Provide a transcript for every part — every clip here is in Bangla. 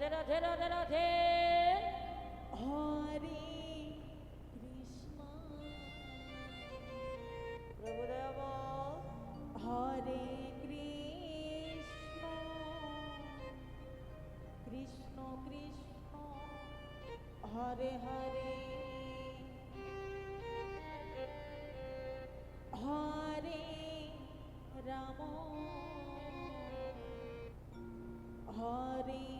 রাধে রাধে রাধে রাধে। হরে কৃষ্ণ। প্রভু দেব হরে কৃষ্ণ। কৃষ্ণ কৃষ্ণ। হরে হরে। হরে রাম। হরে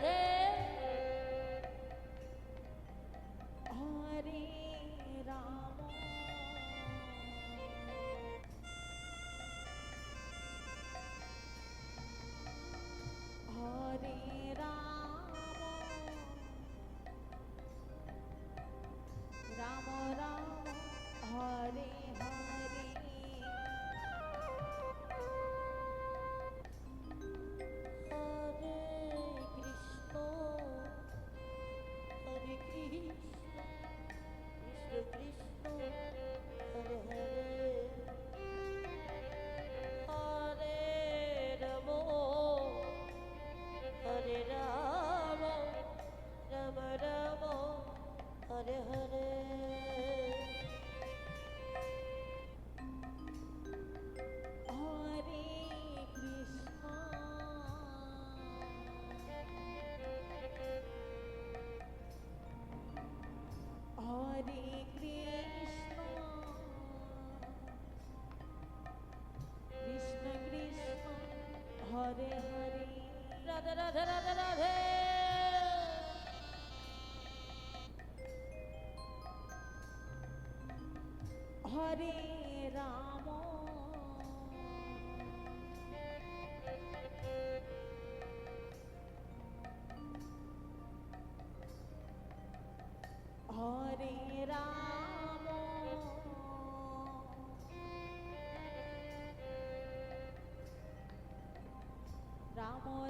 রাধে হরে হরে রাধে রাধে রাধে রাধে। হরে রাম।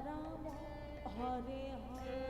রাম হরে হরে